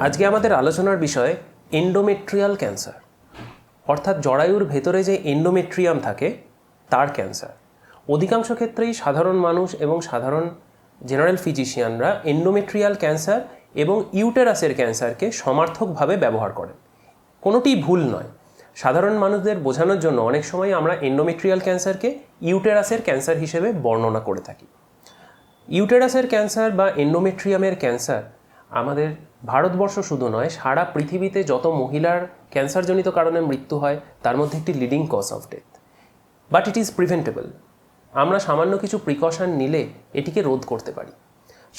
আজকে আমাদের আলোচনার বিষয় এন্ডোমেট্রিয়াল ক্যান্সার অর্থাৎ জরায়ুর ভেতরে যে এন্ডোমেট্রিয়াম থাকে, তার ক্যান্সার অধিকাংশ ক্ষেত্রেই সাধারণ মানুষ এবং সাধারণ জেনারেল ফিজিশিয়ানরা এন্ডোমেট্রিয়াল ক্যান্সার এবং ইউটেরাসের ক্যান্সারকে সমার্থকভাবে ব্যবহার করেন। কোনোটি ভুল নয়। সাধারণ মানুষদের বোঝানোর জন্য অনেক সময় আমরা এন্ডোমেট্রিয়াল ক্যান্সারকে ইউটেরাসের ক্যান্সার হিসেবে বর্ণনা করে থাকি। ইউটেরাসের ক্যান্সার বা এন্ডোমেট্রিয়ামের ক্যান্সার আমাদের ভারতবর্ষ শুধু নয়, সারা পৃথিবীতে যত মহিলার ক্যান্সারজনিত কারণে মৃত্যু হয়, তার মধ্যে একটি leading cause of death but it is preventable আমরা সামান্য কিছু প্রিকশন নিলে এটিকে রোধ করতে পারি।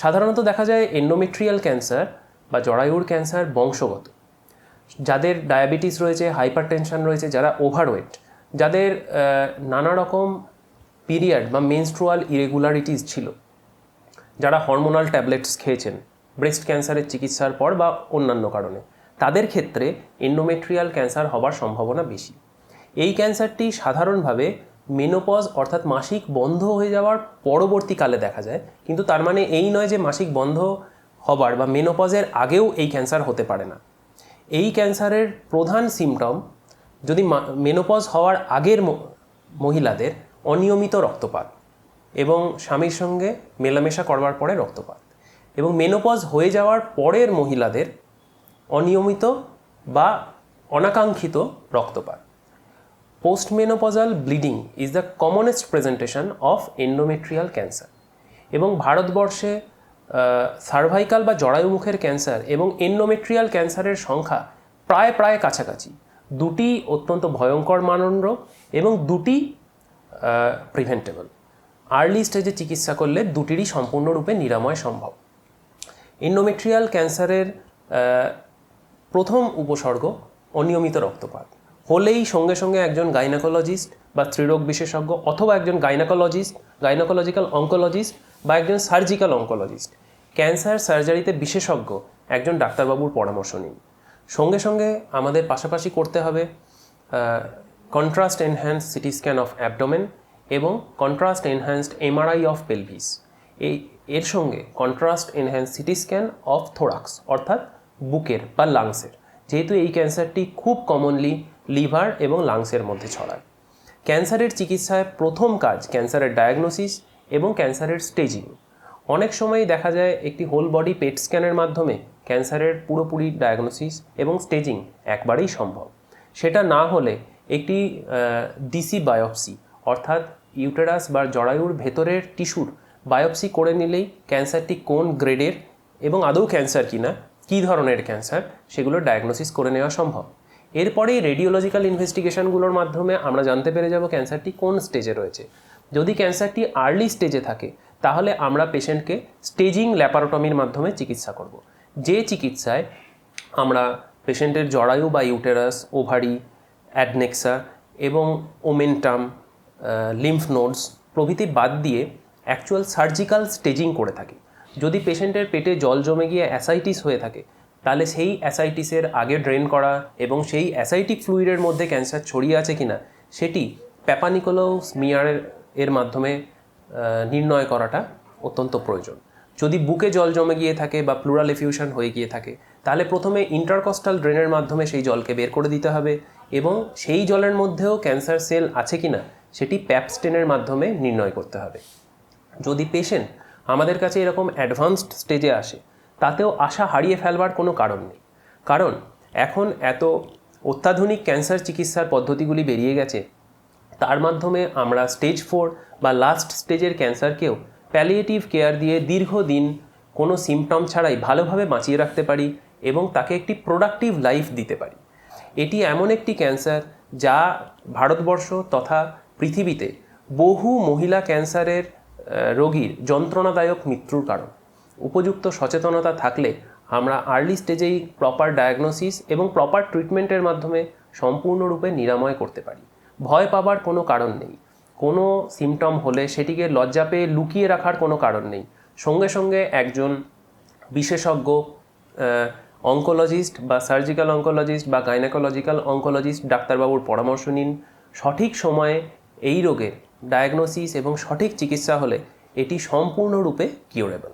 সাধারণত দেখা যায় এন্ডোমেট্রিয়াল ক্যান্সার বা জরায়ুর ক্যান্সার বংশগত। যাদের ডায়াবেটিস রয়েছে হাইপার টেনশন রয়েছে, যারা ওভারওয়েট যাদের নানা রকম পিরিয়ড বা মেনস্ট্রুয়াল ইরেগুলারিটিস ছিল, যারা হরমোনাল ট্যাবলেটস খেয়েছেন ব্রেস্ট ক্যান্সারের চিকিৎসার পর বা অন্যান্য কারণে। তাদের ক্ষেত্রে এন্ডোমেট্রিয়াল ক্যান্সার হবার সম্ভাবনা বেশি। এই ক্যান্সারটি সাধারণভাবে মেনোপজ অর্থাৎ মাসিক বন্ধ হয়ে যাওয়ার পরবর্তীকালে দেখা যায়। কিন্তু তার মানে এই নয় যে মাসিক বন্ধ হবার বা মেনোপজের আগেও এই ক্যান্সার হতে পারে না। এই ক্যান্সারের প্রধান সিমটম যদি মেনোপজ হওয়ার আগের মহিলাদের অনিয়মিত রক্তপাত এবং স্বামীর সঙ্গে মেলামেশা করবার পরে রক্তপাত। এবং মেনোপজ হয়ে যাওয়ার পরের মহিলাদের অনিয়মিত বা অনাকাঙ্ক্ষিত রক্তপাত। Postmenopausal bleeding is the commonest presentation of endometrial cancer এবং ভারতবর্ষে সার্ভাইকাল বা জরায়ুমুখের ক্যান্সার এবং এন্ডোমেট্রিয়াল ক্যান্সারের সংখ্যা প্রায় প্রায় কাছাকাছি। দুটি অত্যন্ত ভয়ঙ্কর মানন রোগ এবং দুটি প্রিভেন্টেবল আর্লি স্টেজে চিকিৎসা করলে দুটিরই সম্পূর্ণরূপে নিরাময় সম্ভব। এন্ডোমেট্রিয়াল ক্যান্সারের প্রথম উপসর্গ অনিয়মিত রক্তপাত। হলেই সঙ্গে সঙ্গে একজন গাইনাকোলজিস্ট বা স্ত্রীরোগ বিশেষজ্ঞ অথবা একজন গাইনাকোলজিস্ট গাইনাকোলজিক্যাল অঙ্কোলজিস্ট বা একজন সার্জিক্যাল অঙ্কোলজিস্ট ক্যান্সার সার্জারিতে বিশেষজ্ঞ একজন ডাক্তারবাবুর পরামর্শ নিন। সঙ্গে সঙ্গে আমাদের পাশাপাশি করতে হবে contrast enhance CT scan of abdomen এবং contrast enhanced MRI of pelvis এই এর সঙ্গে contrast enhance CT scan of thorax অর্থাৎ বুকের বা লাংসের যেহেতু এই ক্যান্সারটি খুব কমনলি লিভার এবং লাংসের মধ্যে ছড়ায়। ক্যান্সারের চিকিৎসায় প্রথম কাজ ক্যান্সারের ডায়াগনোসিস এবং ক্যান্সারের স্টেজিং অনেক সময় দেখা যায় একটি হোল বডি পেট স্ক্যানের মাধ্যমে ক্যান্সারের পুরোপুরি ডায়াগনোসিস এবং স্টেজিং একবারেই সম্ভব। সেটা না হলে একটি ডিসি বায়োপসি অর্থাৎ ইউটেরাস বা জরায়ুর ভেতরের টিস্যুর বায়োপসি করে নিলেই ক্যান্সারটি কোন গ্রেডের এবং আদৌ ক্যান্সার কি না কী ধরনের ক্যান্সার, সেগুলো ডায়াগনোসিস করে নেওয়া সম্ভব। এরপরেই রেডিওলজিক্যাল ইনভেস্টিগেশনগুলোর মাধ্যমে আমরা জানতে পেরে যাব ক্যান্সারটি কোন স্টেজে রয়েছে। যদি ক্যান্সারটি আর্লি স্টেজে থাকে, তাহলে আমরা পেশেন্টকে স্টেজিং ল্যাপারোটমির মাধ্যমে চিকিৎসা করব। যে চিকিৎসায় আমরা পেশেন্টের জরায়ু বা ইউটেরাস ওভারি অ্যাডনেক্সা এবং ওমেন্টাম লিম্ফ নোডস প্রভৃতি বাদ দিয়ে অ্যাকচুয়াল সার্জিক্যাল স্টেজিং করে থাকি। যদি পেশেন্টের পেটে জল জমে গিয়ে অ্যাসাইটিস হয়ে থাকে, তাহলে সেই অ্যাসাইটিসের আগে ড্রেন করা এবং সেই অ্যাসাইটিক ফ্লুইডের মধ্যে ক্যান্সার ছড়িয়ে আছে কিনা, সেটি প্যাপানিকোলো স্মিয়ারের এর মাধ্যমে নির্ণয় করাটা অত্যন্ত প্রয়োজন। যদি বুকে জল জমে গিয়ে থাকে বা প্লুরাল এফিউশন হয়ে গিয়ে থাকে, তাহলে প্রথমে ইন্টারকস্টাল ড্রেনের মাধ্যমে সেই জলকে বের করে দিতে হবে এবং সেই জলের মধ্যেও ক্যান্সার সেল আছে কিনা, সেটি প্যাপস্টেনের মাধ্যমে নির্ণয় করতে হবে। যদি পেশেন্ট আমাদের কাছে এরকম অ্যাডভান্সড স্টেজে আসে, তাতেও আশা হারিয়ে ফেলবার কোনো কারণ নেই। কারণ এখন এত অত্যাধুনিক ক্যান্সার চিকিৎসার পদ্ধতিগুলি বেরিয়ে গেছে, তার মাধ্যমে আমরা স্টেজ ফোর বা লাস্ট স্টেজের ক্যান্সারকেও প্যালিয়েটিভ কেয়ার দিয়ে দীর্ঘদিন কোনো সিমটম ছাড়াই ভালোভাবে বাঁচিয়ে রাখতে পারি এবং তাকে একটি প্রোডাক্টিভ লাইফ দিতে পারি। এটি এমন একটি ক্যান্সার যা ভারতবর্ষ তথা পৃথিবীতে বহু মহিলা ক্যান্সারের রোগীর যন্ত্রণাদায়ক মৃত্যুর কারণ। উপযুক্ত সচেতনতা থাকলে আমরা আর্লি স্টেজেই প্রপার ডায়াগনোসিস এবং প্রপার ট্রিটমেন্টের মাধ্যমে সম্পূর্ণরূপে নিরাময় করতে পারি। ভয় পাবার কোনো কারণ নেই। কোনো সিমটম হলে সেটিকে লজ্জা পেয়ে লুকিয়ে রাখার কোনো কারণ নেই। সঙ্গে সঙ্গে একজন বিশেষজ্ঞ অঙ্কোলজিস্ট বা সার্জিক্যাল অঙ্কোলজিস্ট বা গাইনাকোলজিক্যাল অঙ্কোলজিস্ট ডাক্তারবাবুর পরামর্শ নিন। সঠিক সময়ে এই রোগের ডায়াগনোসিস এবং সঠিক চিকিৎসা হলে এটি সম্পূর্ণরূপে কিউরেবল।